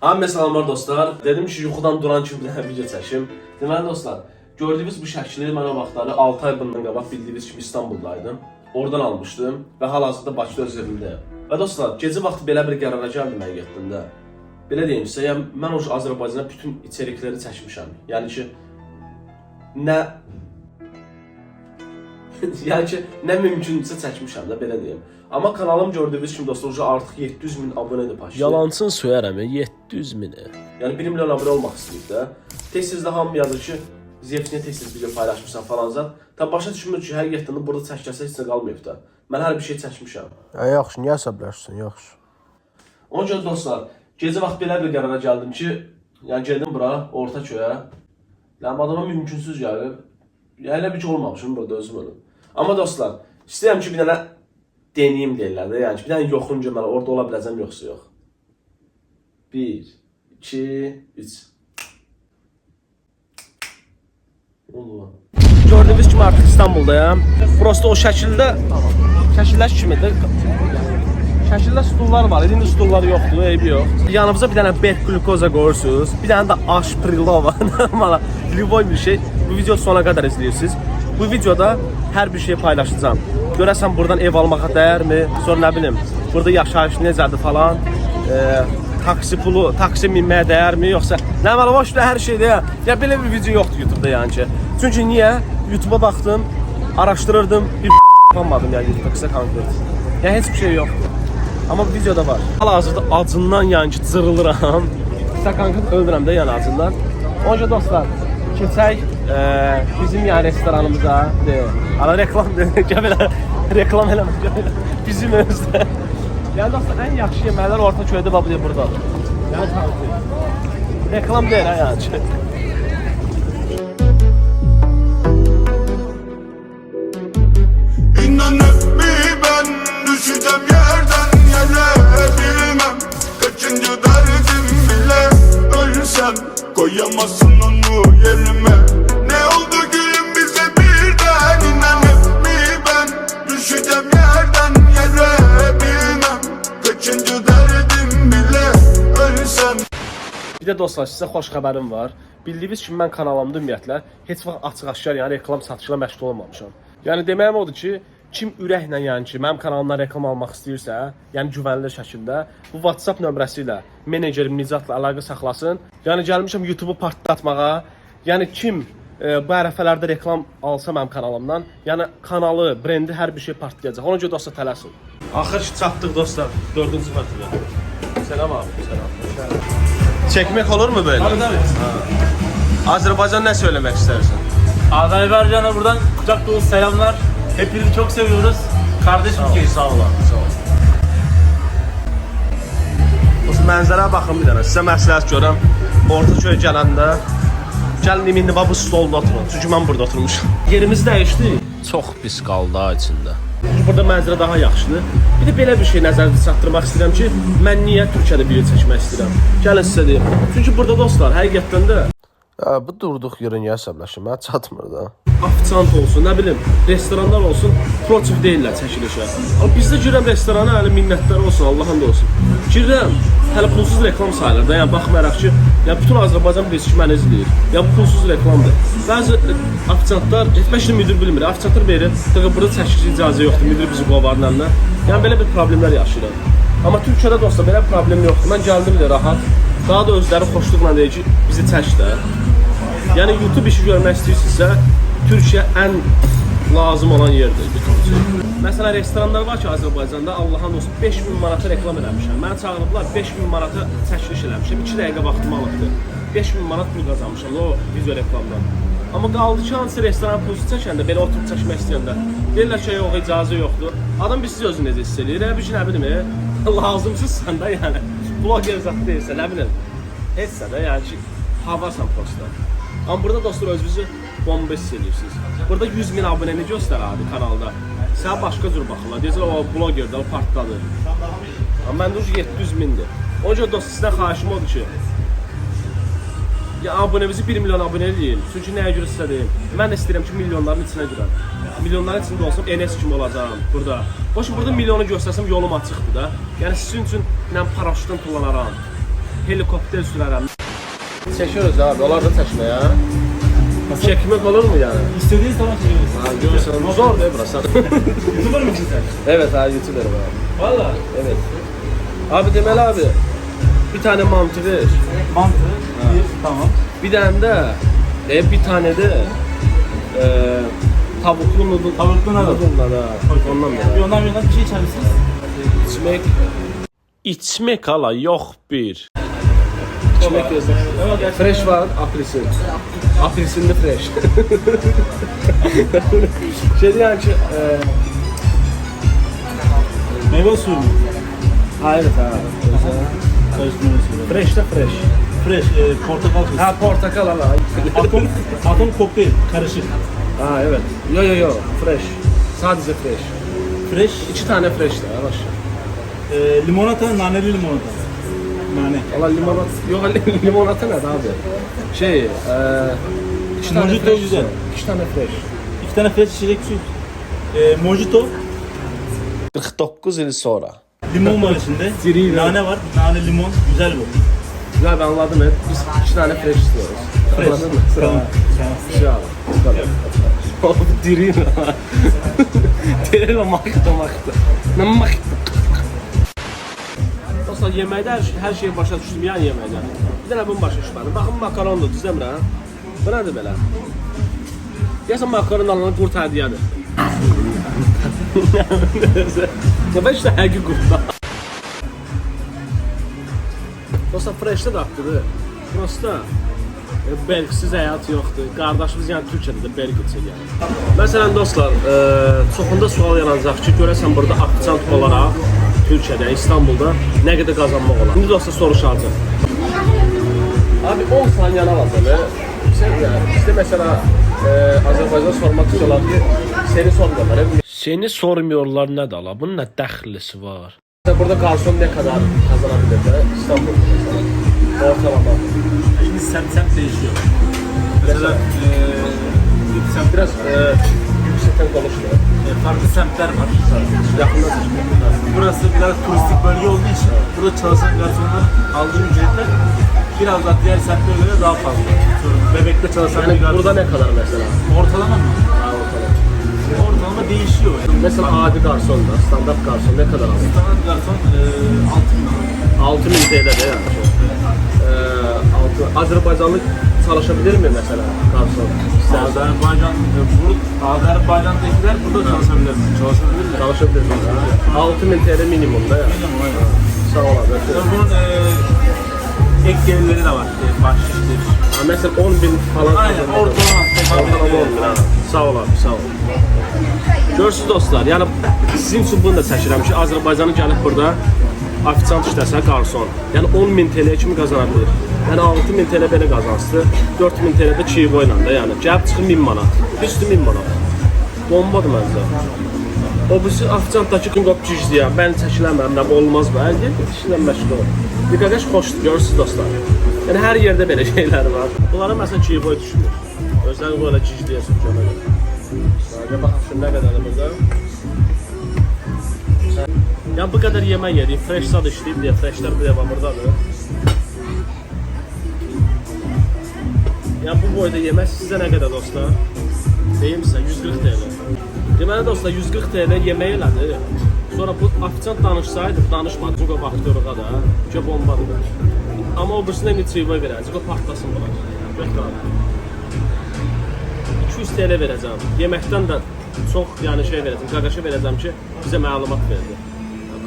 Hamıya salamlar dostlar. Dedim ki yuxudan duran kimi bir video çəkim. Deməli dostlar, gördüyünüz bu şəkli mən o vaxtları 6 ay bundan qabaq bildiyiniz kimi İstanbuldaydım. Oradan almışdım və hal-hazırda Bakıda öz evimdəyəm. Və dostlar, gecə vaxtı belə bir qərara gəldim həqiqətən də. Belə deyim sizə, yəni mən o Azərbaycana bütün içerikləri çəkmişəm. Yəni ki nə yəni ki, nə mümkünsə çəkmişəm də belə deyim. Amma kanalım gördüyünüz kimi dostlar, uca artıq 700 min abunədir paşa. Yalansın söyərəm 700 mini. Yəni 1 milyon abunə olmaq istəyir də. Tez-tez də hamı yazır ki, Zeftinə tez-tez video paylaşmısan falan zat. Ta başa düşmür ki, həqiqətən də burada çəkəsə heç nə qalmayıb da. Mən hər bir şey çəkmişəm. Hə yaxşı, niyə əsəbləşirsən? Yaxşı. Onun üçün dostlar, gecə vaxt belə bir qərara gəldim ki, yəni gəldim bura, orta köyə. Yəni adama mümkünsüz gəlir. Yəni elə bir ki olmamışım burada özüm ölüm. Amma dostlar, istəyirəm ki, bir dənə deneyim deyirlər də, yəni ki, bir dənə yoxum ki, mən orada ola biləcəm yoxsa yox. 1 2 3 Oldu. Gördüyünüz kimi artıq İstanbuldayam. Prosta o şəkildə şəkillər kimidir. Şəkildə stullar var. İndi stullar yoxdur, eybi yox. Yanınıza bir dənə bet glukoza qoyursunuz. Bir dənə də aşprilova. Normal, любой bir şey. Bu video sona qədər izləyirsiniz. Bu videoda hər bir şey paylaşacağam. Görəsən buradan ev almağa dəyərmi? Sonra nə bilim, burada yaşayış necədir falan. Eee taksi pulu, taksi minməyə dəyərmi yoxsa nə məlim boş hər şeydə ya. Ya belə bir video yoxdur YouTube-da yəni ki. Çünki niyə? YouTube-a baxdım, bir tapmadım ya YouTube-da konkret. Ya heç bir şey yoxdur. Amma bu videoda var. Hal-hazırda acından yəni ki cırılıram. Qısa konkret ölürəm də yəni acından. Onca dostlar, keçək eee, bizim yəni restoranımıza. De, ala reklam de, belə reklam eləmə. Bizim özdə. Yəni dostlar ən yaxşı yeməklər orta köydə bax burada burdadır. Yəni. Reklam deyil ha yəni. ki. İnan hep mi ben düşeceğim yerden yere bilmem Kaçıncı derdim bile ölsem Koyamazsın onu yerime Bir də dostlar, sizə xoş xəbərim var. Bildiyiniz kimi mən kanalımda ümumiyyətlə heç vaxt açıq-aşkar, yəni reklam satışla məşğul olmamışam. Yəni deməyim odur ki, kim ürəklə yəni ki, mənim kanalımdan reklam almaq istəyirsə, yəni güvənilir şəkildə bu WhatsApp nömrəsi ilə menecerim Nicatla əlaqə saxlasın. Yəni gəlmişəm YouTube-u partlatmağa. Yəni kim e, bu ərəfələrdə reklam alsa mənim kanalımdan, yəni kanalı, brendi hər bir şey partlayacaq. Ona görə dostlar tələsin. Axır ki çatdıq dostlar 4-cü mərtəbə. Selam abi, selam. Çekmek olur mu böyle? Tabii tabii. Azerbaycan ne söylemek istersin? Azerbaycan'a buradan kucak dolu selamlar. Hepinizi çok seviyoruz. Kardeş ülkeyiz. Sağ olun, sağ olun. Bu mənzərəyə baxın bir dənə. Sizə məsləhət görəm. Orta köy gələndə gəlin indi bax bu stolda oturun. Çünki mən burada oturmuşam. Yerimiz dəyişdi. Çox pis qaldı ha içində. Burada mənzərə daha yaxşıdır. Bir də belə bir şey nəzərdə çatdırmaq istəyirəm ki, mən niyə Türkiyədə video çəkmək istəyirəm? Gəlin sizə deyim. Çünki burada dostlar, həqiqətən də Hə, bu durduq əsəbləşir? Mənə çatmır da. Ofisiant olsun, nə bilim, restoranlar olsun, protiv deyirlər çəkilişə. Amma bizdə girəm restorana, hələ minnətlər olsun, Allahın da olsun. Girirəm, hələ pulsuz reklam sayılır da, yəni baxmayaraq ki, yəni bütün Azərbaycan bilirsiniz ki, məni izləyir. Yəni bu pulsuz reklamdır. Bəzi e, ofisiantlar, heç də müdir bilmir. Ofisiantlar verir, dəqiq burada çəkiş icazə yoxdur, müdir bizi qovar nəmlə. Yəni belə bir problemlər yaşayırıq. Amma Türkiyədə dostlar belə problem yoxdur. Mən gəldim də rahat. Daha da özləri xoşluqla deyir ki, bizi çək də. Yəni YouTube işi görmək istəyirsinizsə, Türkiyə ən lazım olan yerdir. Məsələn, restoranlar var ki, Azərbaycanda Allahın olsun 5000 manata reklam eləmişəm. Məni çağırıblar 5000 manata çəkiliş eləmişəm. 2 dəqiqə vaxtımı alıbdı. 5000 manat pul qazanmışam o video reklamdan. Amma qaldı ki, hansı restoran pulsu çəkəndə, belə oturub çəkmək istəyəndə, deyirlər ki, yox, icazə yoxdur. Adam bir siz özünü necə hiss bir ki, nə bilim, e, lazımsızsan da yəni. Bloger zat deyilsə, nə bilim, etsə də yəni ki, havasan prosta. Amma burada dostlar özünüzü bomba hiss edirsiniz. Burada 100 min abunəni göstər abi kanalda. Sənə başqa cür baxırlar. Deyirlər o blogerdə, o partladı. Amma məndə ucu 700 mindir. Onun üçün dostlar sizdən xahişim odur ki, ya abunəmizi 1 milyon abunə eləyin. Çünki nəyə görə sizə deyim? Mən də istəyirəm ki, milyonların içinə girəm. Milyonların içində olsam Enes kimi olacağam burada. Boş burada milyonu göstərsəm yolum açıqdır da. Yəni sizin üçün mən paraşütdən tullanaram. helikopter sürərəm. Çekiyoruz abi, onlar da çəkmə ya. Çekmek olur mu yani? İstediğiniz zaman çekiyoruz. Ha, görürsen zor değil burası. YouTuber mısın sen? evet abi YouTuber'ım abi. Valla. Evet. Abi demeli abi bir tane mantı ver. Mantı. Bir. Tamam. Bir tane de e, bir tane de e, tavuklu noodle. Tavuklu noodle. Noodle'lar ha. Ondan Bir da. ondan bir ondan bir şey içer misiniz? İçmek. İçmek hala yok bir. İçmek yazık. Fresh var, apelsin. Apelsinli fresh. şey diyen ki, e, Meyve suyu mu? hayır ha. Karıştırma suyu. Fresh de fresh. Fresh, e, portakal suyu. Ha portakal hala. Atom, atom kokteyl, karışık. ha evet. Yo yo yo, fresh. Sadece fresh. Fresh, İki tane fresh de yavaş. e, limonata, naneli limonata. Nane. Valla limonat, yok limonata ne abi? Şey, e, iki tane Mojito fresh. güzel. İki tane fresh. İki tane fresh içecek suyu. E, mojito, 49 il sonra. limon var içinde. Nane var, nane limon. Güzel bu. Güzel ben anladım hep. Biz iki tane fresh istiyoruz. Fresh. Anladın mı? Tamam. İnşallah. Oğlum diri mi? Diri mi? Makta makta. Ne makta? Dostlar yeməkdə hər, şey- hər şeyi başa düşdüm, yəni yeməkdə. Bir dənə bunu başa düşmədim. Baxın makarondur, düzəmirəm. Bu nədir belə? Deyəsən makaron alanı qurd hədiyyədir. Səbə işte həqiqi qurdda. Dostlar freshdə də haqqıdır. Prosta e, belgisiz həyat yoxdur. Qardaşımız yəni Türkiyədə də belgisi yəni. Məsələn dostlar, e, çoxunda sual yaranacaq ki, görəsən burada aktivant olaraq Türkiyədə, İstanbulda nə qədər qazanmaq olar? İndi dostlar soruşacaq. Abi 10 saniyen alacağım. Sen yani işte mesela e, Azerbaycan sormak istiyorlar ki seni sormuyorlar. Seni sormuyorlar ne de la. Bunun ne dəxlisi var? Mesela burada garson ne kadar kazanabilir de İstanbul'da mesela ortalama. Şimdi semt semt değişiyor. Mesela e, bir semt, Biraz e, yüksekten konuşuyor. e, farklı semtler var. Yakında Burası biraz turistik bölge olduğu için burada çalışan garsonların aldığı ücretler biraz daha diğer semtlere göre daha fazla. Bebekte çalışan Yani bir garson. burada ne kadar mesela? Ortalama mı? Ha, ortalama. Ortalama değişiyor. Mesela adi garson da, standart garson ne kadar alıyor? Standart garson e, 6 bin lira. 6000 TL'de yani. E, altı, Azerbaycanlı çalışabilir mi mesela garson? Azerbaycan, e, bu, Azerbaycan'dakiler burada çalışabilir mi? Çalışabilirler. çalışabilir mi? 6000 TL minimumda yani. Minimum, aynen. Sağ ol abi. Tabii Bunun e, ek gelirleri de var. E, bahşiştir. Ha, mesela 10 bin falan. Aynen ortalama. Ortalama 10 bin ha. Sağ ol abi, sağ ol. Görürsünüz dostlar, yəni sizin üçün bunu da çəkirəm ki, Azərbaycanı gəlib burada ofisiant işləsə qarson. Yəni 10 min TL kimi qazana bilir. Yəni 6 min TL belə qazansın, 4 min TL də çiğbo ilə də, yəni gəlib çıxın 1000 manat. Üstü 1000 manat. Bombadır məncə. O birisi ofisiantdakı gün qop gizləyən, mən çəkiləməm, nə olmaz bu. Hər işlə məşğul. Diqqətəş xoşdur, görürsünüz dostlar. Yəni hər yerdə belə şeylər var. Bunlara məsələn çiğboy düşmür. Özləri gizləyəsin ki, ona görə. Sadece bakın şu ne burada. Ya bu kadar yemek yedik, fresh sad içtik diye, freshler bir defa buradadır. Ya bu boyda yemek size ne kadar dostlar? Deyim size 140 TL. Deməli dostlar 140 TL yemək elədi. Sonra bu ofisiant danışsaydı, danışmadı. Çünki o bakteriyoga da, ki bombadır. Amma o birisine mitriva verəcək, o partlasın buna. Götür abi. 200 TL verəcəm. Yeməkdən də çox yəni şey verəcəm, qaqaşa verəcəm ki, bizə məlumat verdi.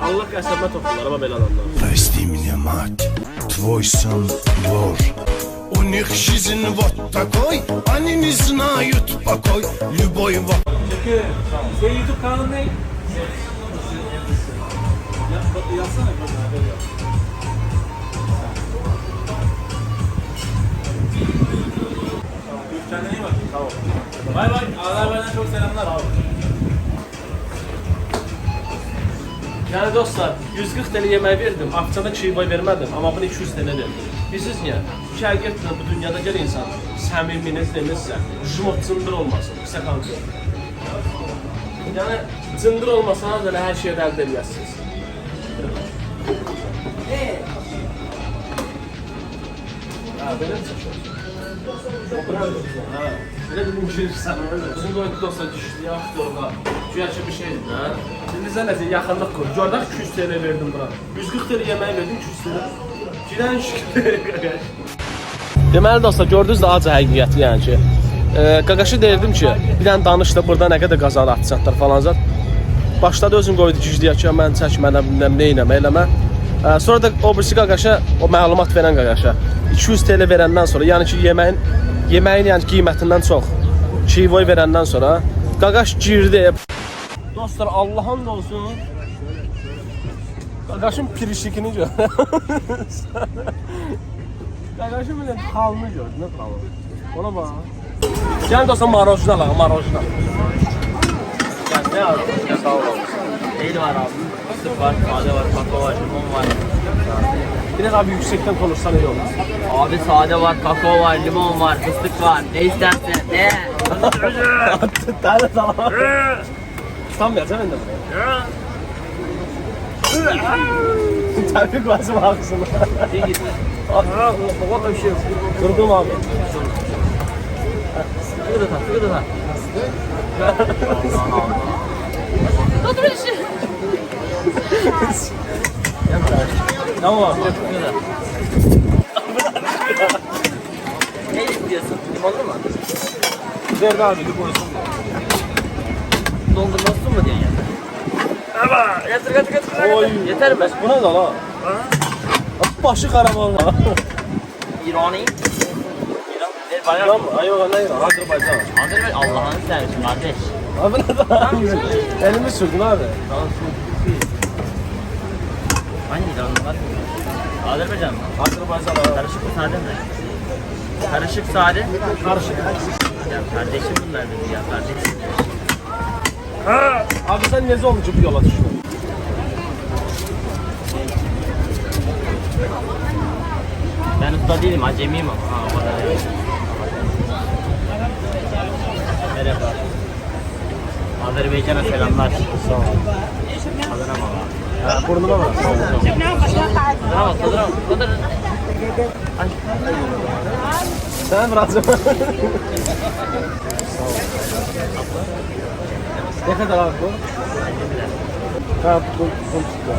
Allah qəsəbə toxular, amma belə adamlar. Прости меня, мать, твой сын вор У них жизнь вот такой, они не знают покой Любой вот Peki, senin YouTube kanalın ne? Yazsana. Kendine iyi bak. Tamam. Bay bay. Azerbaycan'a çok selamlar abi. Yəni dostlar, 140 TL yemək verdim, akçada çiğboy vermədim, amma bunu 200 TL verdim. Niyə? Ki həqiqətən bu dünyada gəl insan səmiminiz demirsə, jumot cındır olmasın, qısa kanka. Yəni cındır olmasanız elə hər şeyi əldə edəsiniz. belə mi çəkiyorsun? O brand Ha. Elə dedim ki, sən öyle. Bizim qoydu dostlar düşdü, aktorlar. Güya ki bir şeydir də. Şimdi bizə nəsə yaxınlıq qoy. Gördək 200 TL verdim bura. 140 TL yemək verdim 200 TL. 200 TL. Deməli dostlar, gördünüz də acı həqiqəti yəni ki. E, qaqaşı deyirdim ki, bir dənə danış da burada nə qədər qazanır atçatlar falan zat. Başladı özün qoydu güclüyə ki, mən çəkmənə bilməm nə eləmə eləmə. E, sonra da o birisi qaqaşa o məlumat verən qaqaşa 200 TL verəndən sonra, yəni ki, yeməyin yeməyin yəni qiymətindən çox çivoy verəndən sonra qaqaş girdi. Dostlar, Allahın da olsun. Qaqaşın pirişikini gör. Qaqaşın belə halını gör, nə halı. Ona bax. Gəl dostlar marojna alalım, marojna. Gəl, nə alalım? Sağ ol. Neydi var abi? Fıstık var, sade var, kakao var, limon var. Biraz abi yüksekten konuşsan iyi olur. Abi sade var, kakao var, limon var, fıstık var. Ne istersen ne? Tane salam. Tam ben de buraya. Tevfik lazım ağzına. İyi git. Valla bir şey yok. Kırdım abi. Sıkı da tak, sıkı da tak. Tamam abi. Sıkı da. Ne istiyorsun? Limonlu mu? Verdi abi bir koysun. Dondurması mı diyorsun ya? Ama getir getir getir. Oy. Yeter mi? Bu ne lan ha? Başı karaman ha. İrani. İran. Mı? Ay yok ne İran? Azerbaycan. Ver Allah'ını seversin kardeş. Abi ne daha? Elimi sürdün abi. Hangi İranlı var? Azerbaycan mı? Azerbaycan abi. Karışık mı sade mi? Karışık sade. Karışık. Ya kardeşim bunlar dedi ya kardeşim. Abi sen ne olunca bu yola düştün? Ben usta değilim acemiyim ama. Ha, o kadar. Merhaba. Azerbaycan'a selamlar. Sağ ol. Adana mı? Burnuma bak. Mı? Adana Ay. Sen bırakacağım. Ne kadar abi bu? Ha bu bu bu.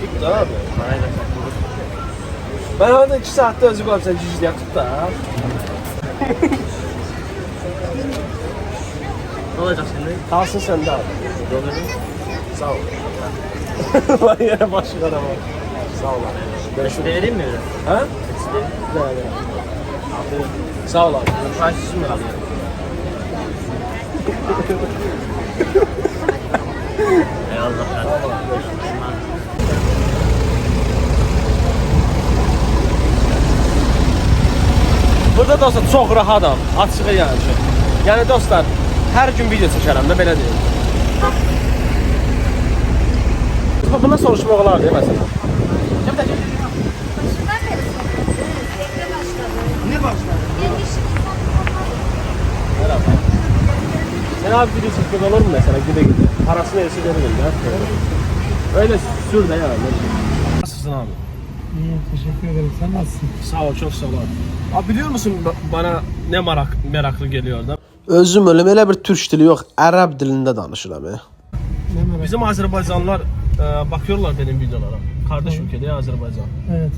Gitti abi. Bulur. Ben orada iki saatte özü koyayım sen cücüğe tut da. Ne olacak şimdi? Kalsın sende abi. Doları. Sağ ol. Var yere başlık araba. Sağ ol abi. Beşi de vereyim mi? Ha? Beşi de. Ne ne? Sağ ol abi. Kişi mi kalıyor? Eyvallah kardeşim. Burada dostlar çox rahatam, açığı yəni. Yəni dostlar, hər gün video çəkərəm də belə deyim. Bundan soruşmaq olar deyə məsələn. Sen abi video çekmek olur mu mesela gide gide? Parasını esi veririm ya. Öyle sür de yani. Nasılsın abi? İyiyim, teşekkür ederim. Sen nasılsın? Sağ ol, çok sağ ol abi. Abi biliyor musun ba- bana ne merak meraklı geliyor da? Özüm ölüm elə bir türk dili yox, ərəb dilində danışıram. Ne? Bizim Azerbaycanlılar e, bakıyorlar benim videolara. Kardeş ülkede ya Azerbaycan. Evet.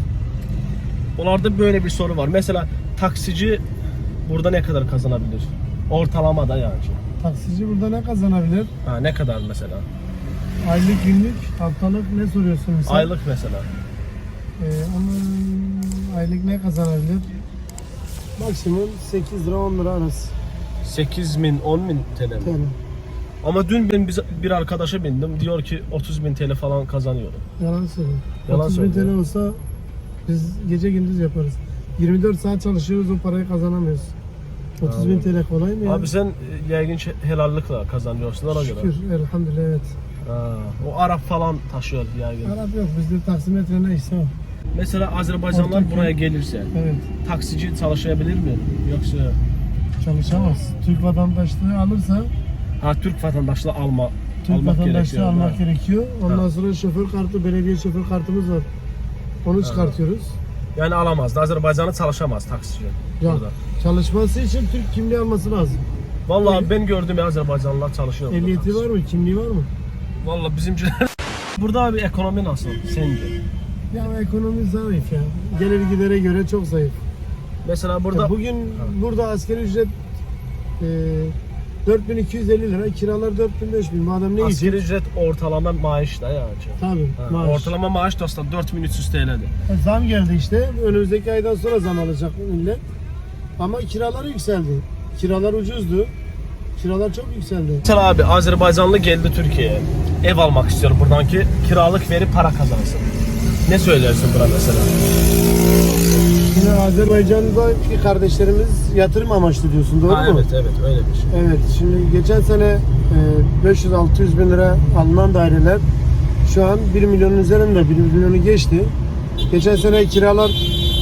Onlarda böyle bir soru var. Mesela taksici burada ne kadar kazanabilir? Ortalamada yani. Taksici burada ne kazanabilir? Ha, ne kadar mesela? Aylık, günlük, haftalık ne soruyorsun mesela? Aylık mesela. Ee, ama aylık ne kazanabilir? Maksimum 8 lira 10 lira arası. 8 bin, 10 bin TL mi? Yani Ama dün ben biz- bir arkadaşa bindim. Diyor ki 30 bin TL falan kazanıyorum. yalan söylüyor. Yalan 30 bin söylüyor. TL olsa biz gece gündüz yaparız. 24 saat çalışıyoruz o parayı kazanamıyoruz. 30 bin TL kolay mı ya? Abi sen e, yəqin ki helallıkla kazanıyorsun ona göre. Şükür elhamdülillah evet. Ha, o Arap falan taşıyor yəqin. Arap yok bizde taksimetre neyse o. Mesela Azərbaycanlılar Ortaköy. buraya gelirse Evet. taksici çalışabilir mi? Yoksa Çalışamaz. Türk vatandaşlığı alırsa ha Türk vatandaşlığı alma Türk almak vatandaşlığı gerekiyor. almak Ha. gerekiyor. Ondan sonra şoför kartı, belediye şoför kartımız var. Onu çıkartıyoruz. Yani alamaz. Azərbaycanı çalışamaz taksici. Ya burada. çalışması için Türk kimliği alması lazım. Vallahi ben gördüm ya Azərbaycanlılar çalışıyor. burada Ehliyeti taksici. var mı? Kimliği var mı? Vallahi bizimkiler Burada abi ekonomi nasıl sence? Ya ekonomi zayıf ya. Gelir gidere göre çok zayıf. Mesela burada Ya bugün burada asgari ücret e, 4250 lira, kiralar 4000-5000. Bu adam ne asgari yiyecek? ücret ortalama maaş da yani. Tabii, Ha, maaş. Ortalama maaş dostlar 4300 TL'dir. E, Zam geldi işte. Önümüzdeki aydan sonra zam alacak millet. Ama kiralar yükseldi. Kiralar ucuzdu. Kiralar çok yükseldi. Mesela abi Azerbaycanlı geldi Türkiye'ye. Ev almak istiyor buradan ki kiralık verip para kazansın. Ne söylersin buna mesela? Şimdi Azerbaycan'daki kardeşlerimiz yatırım amaçlı diyorsun doğru Ha, mu? evet evet öyle bir şey. Evet, şimdi geçen sene e, 500-600 bin lira alınan daireler şu an 1 milyonun üzerinde, 1 milyonu geçti. Geçen sene kiralar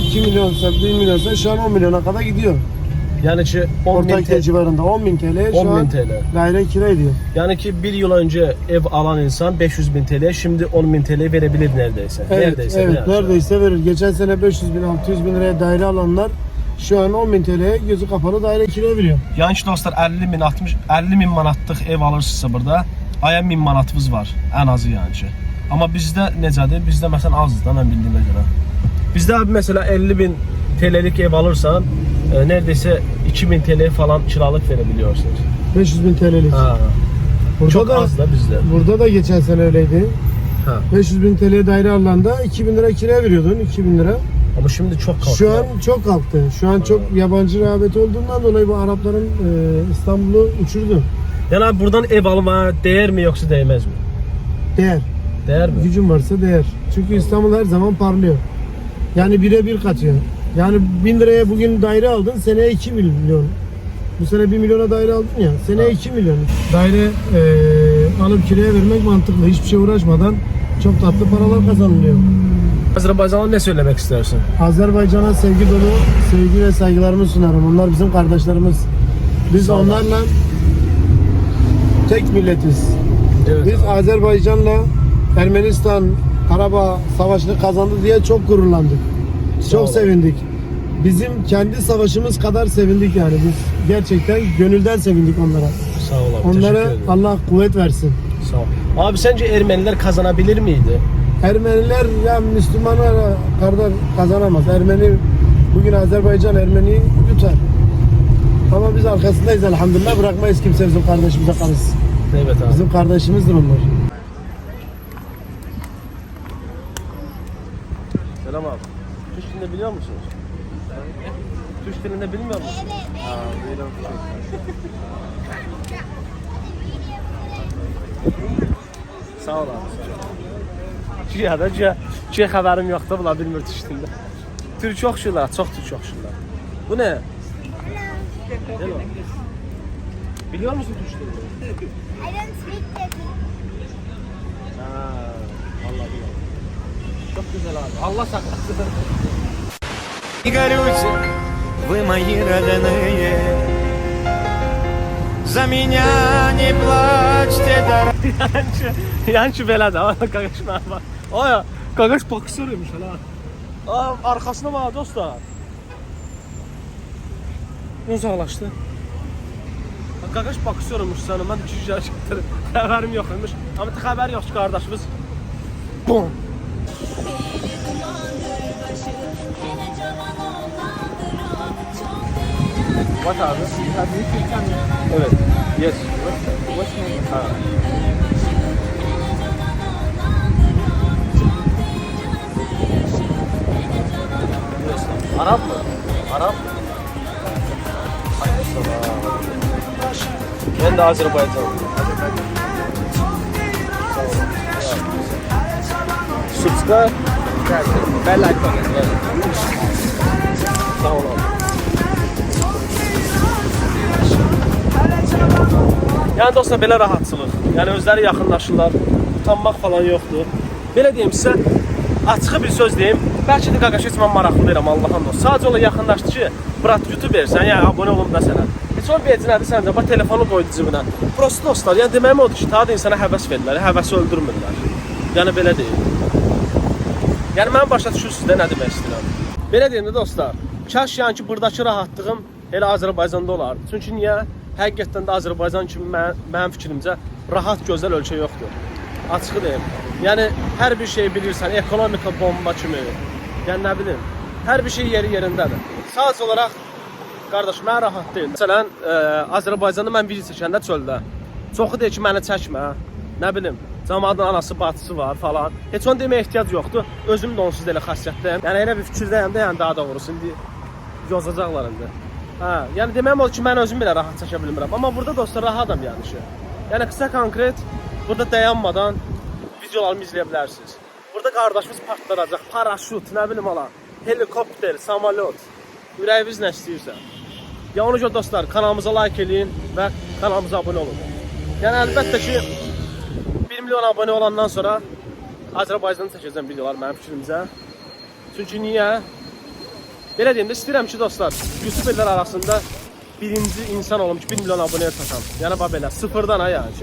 2 milyonsa, 1 milyonsa şu an 10 milyona kadar gidiyor. Yani ki 10 bin, TL, civarında 10 bin TL şu 10 bin TL. daire kira ediyor. Yani ki bir yıl önce ev alan insan 500 bin TL şimdi 10 bin TL verebilir neredeyse. Evet, neredeyse. evet yani. neredeyse verir. Geçen sene 500 bin, 600 bin liraya daire alanlar şu an 10 bin TL'ye gözü kapalı daire kira veriyor. Yani ki dostlar 50 bin 60 50 bin manatlıq ev alırsınızsa burada aya 1000 manatınız var ən azı yəni ki. Amma bizdə necədir? Bizdə məsələn azdır da mən bildiyimə görə. Bizdə abi mesela 50 bin TL'lik ev alırsan e, neredeyse 2000 TL falan kiralık verebiliyorsunuz. 500 bin TL'lik. Ha. Burada Çok da az da bizde. burada da geçen sene öyleydi. Ha. 500 bin TL daire alanda 2000 lira kira veriyordun, 2000 lira. Ama şimdi çok kalktı. Şu an çok kalktı. Şu an çok yabancı rağbeti olduğundan dolayı bu Arapların e, İstanbul'u uçurdu. Yani abi buradan ev almaya değer mi yoksa değmez mi? Değer. Değer mi? Gücün varsa değer. Çünkü İstanbul her zaman parlıyor. Yani bire bir katıyor. Yani 1000 liraya bugün daire aldın, seneye 2 milyon. Bu sene 1 milyona daire aldın ya, seneye 2 milyon. Daire e, alıp kiraya vermek mantıklı. Hiçbir şey uğraşmadan çok tatlı paralar kazanılıyor. Azerbaycan'a ne söylemek istersin? Azerbaycan'a sevgi dolu sevgi ve saygılarımı sunarım. Onlar bizim kardeşlerimiz. Biz onlarla tek milletiz. Evet. Biz Azerbaycan'la Ermenistan Karabağ Savaşı'nı kazandı diye çok gururlandık. Çok sevindik. Bizim kendi savaşımız kadar sevindik yani biz gerçekten gönülden sevindik onlara. Sağ ol abi. Onlara teşekkür ederim. Allah kuvvet versin. Sağ ol. Abi sence Ermeniler kazanabilir miydi? Ermeniler ya Müslümanlar kardeş kazanamaz. Ermeni bugün Azerbaycan Ermeni'yi yutar. Ama biz arkasındayız elhamdülillah bırakmayız kimse bizim kardeşimize kalsın. Evet abi. Bizim kardeşimizdir onlar. Selam abi. Türk dilini biliyor musunuz? Türk dilini bilmiyor musunuz? Ha, biliyorum. Sağ ol abi. Ciha da ciha. Ciha xəbərim yoxdur, bunlar bilmir Türk dilini. Türk oxşurlar, çox Türk oxşurlar. Bu ne? Hello. Biliyor musun Türk dilini? I don't speak Turkish. Ha, vallahi biliyorum. Çok güzel abi. Allah saklasın Не горюйте, вы мои родные За меня не плачьте, дорогие Yancı, yancı belədir. Ay, qaqaşma bak. Ay, qaqaş boksörüymüş hələ. Aa, arkasına bax dostlar. Uzaqlaşdı. Qaqaş boksörüymüş sənə. Mən iki gətirdim. Xəbərim yox imiş. Amma xəbər yox ki, qardaşımız. Bum. What abi? Evet. Yes. Ha. Arap mı? Arap mı? Ben de Azerbaycanlıyım. Subscribe. Bell icon. Sağ ol Yəni dostlar belə rahatçılıq. Yəni özləri yaxınlaşırlar. Utanmaq falan yoxdur. Belə deyim sizə, açıq bir söz deyim. Bəlkə də qaqaş heç mən maraqlı Allahın dostu. Sadəcə ola yaxınlaşdı ki, brat YouTube versən, yəni abunə olum da sənə. Heç onun veci nədir səncə? Bax telefonu qoydu cibinə. Prosta dostlar, yəni deməyim odur ki, ta da insana həvəs verirlər, həvəsi öldürmürlər. Yəni belə deyil. Yəni mən başa düşürsüz də nə demək istəyirəm. Belə deyim də dostlar, kaş yəni ki, buradakı rahatlığım elə Azərbaycanda olardı. Çünki niyə? Həqiqətən də Azərbaycan kimi mən, mənim fikrimcə rahat, gözəl ölkə yoxdur. Açığı deyim. Yəni hər bir şeyi bilirsən, ekonomika bomba kimi. Yəni nə bilim, hər bir şey yeri yerindədir. Sadəcə olaraq qardaş mən rahat deyil. Məsələn, ə, Azərbaycanda mən video çəkəndə çöldə. Çoxu deyir ki, məni çəkmə. Nə bilim, cəmaatın anası, bacısı var falan. Heç onu deməyə ehtiyac yoxdur. Özüm də onsuz da elə xasiyyətdəyəm. Yəni elə bir fikirdəyəm də, yəni daha doğrusu indi yozacaqlar indi. Hə, yəni deməyim odur ki, mən özüm belə rahat çəkə bilmirəm. Amma burada dostlar rahatam yəni ki. Yəni qısa konkret burada dayanmadan videolarımı izləyə bilərsiniz. Burada qardaşımız partladacaq, paraşüt, nə bilim ala, helikopter, samolyot. Ürəyiniz nə istəyirsə. Ya ona görə dostlar kanalımıza like eləyin və kanalımıza abunə olun. Yəni əlbəttə ki 1 milyon abunə olandan sonra Azərbaycanı çəkəcəm videolar mənim fikrimcə. Çünki niyə? Belə deyim də istəyirəm ki dostlar, YouTuberlər arasında birinci insan olum ki 1 milyon abunəyə çatam. Yəni bax belə sıfırdan ha yəni.